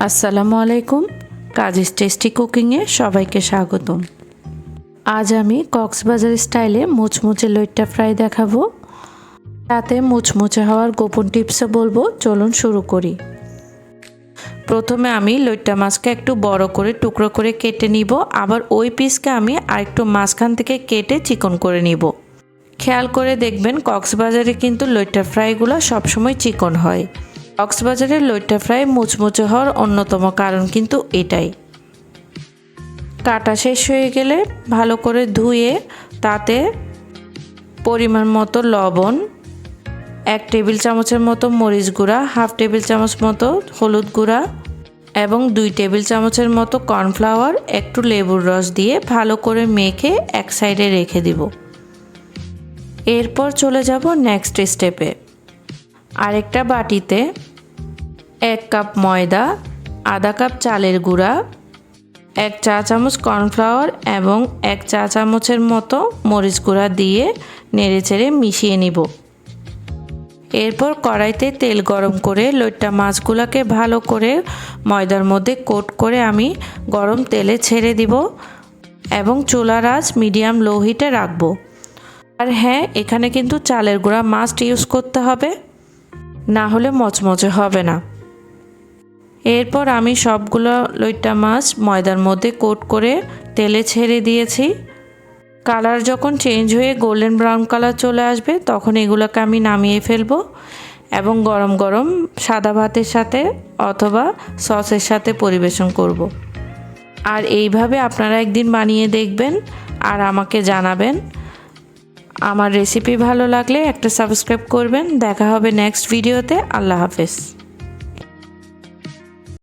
আসসালামু আলাইকুম। কাজিস টেস্টি কুকিংয়ে সবাইকে স্বাগতম। আজ আমি কক্সবাজার স্টাইলে মুচমুচে লইট্টা ফ্রাই দেখাবো। তাতে মুচমুচে হওয়ার গোপন টিপসও বলব। চলুন শুরু করি। প্রথমে আমি লইট্টা মাছকে একটু বড় করে টুকরো করে কেটে নিব। আবার ওই পিসকে আমি আরেকটু মাঝখান থেকে কেটে চিকন করে নিব। খেয়াল করে দেখবেন কক্সবাজারে কিন্তু লইট্টা ফ্রাইগুলো সবসময় চিকন হয়। কক্সবাজারের লইট্টা ফ্রাই মুচমুচে হওয়ার অন্যতম কারণ কিন্তু এটাই। কাটা শেষ হয়ে গেলে ভালো করে ধুয়ে তাতে পরিমাণ মতো লবণ, এক টেবিল চামচের মতো মরিচ গুঁড়া, হাফ টেবিল চামচ মতো হলুদ গুঁড়া এবং দুই টেবিল চামচের মতো কর্নফ্লাওয়ার, একটু লেবুর রস দিয়ে ভালো করে মেখে এক সাইডে রেখে দিব। এরপর চলে যাব নেক্সট স্টেপে। আরেকটা বাটিতে এক কাপ ময়দা, আধা কাপ চালের গুঁড়া, এক চা চামচ কর্নফ্লাওয়ার এবং এক চা চামচের মতো মরিচ গুঁড়া দিয়ে নেড়েচেড়ে মিশিয়ে নিব। এরপর কড়াইতে তেল গরম করে লইট্টা মাছগুলোকে ভালো করে ময়দার মধ্যে কোট করে আমি গরম তেলে ছেড়ে দিব এবং চুলার আঁচ মিডিয়াম লো হিটে রাখব। আর হ্যাঁ এখানে কিন্তু চালের গুঁড়া মাস্ট ইউজ করতে হবে। না হলে মচমচে হবে না এরপর আমি সবগুলো লইট্টা মাছ ময়দার মধ্যে কোট করে তেলে ছেড়ে দিয়েছি কালার যখন চেঞ্জ হয়ে গোল্ডেন ব্রাউন কালার চলে আসবে, তখন এগুলোকে আমি নামিয়ে ফেলব এবং গরম গরম সাদা ভাতের সাথে অথবা সসের সাথে পরিবেশন করব। আর এইভাবে আপনারা একদিন বানিয়ে দেখবেন আর আমাকে জানাবেন আমার রেসিপি ভালো লাগলে একটা সাবস্ক্রাইব করবেন। দেখা হবে নেক্সট ভিডিওতে আল্লাহ হাফেজ।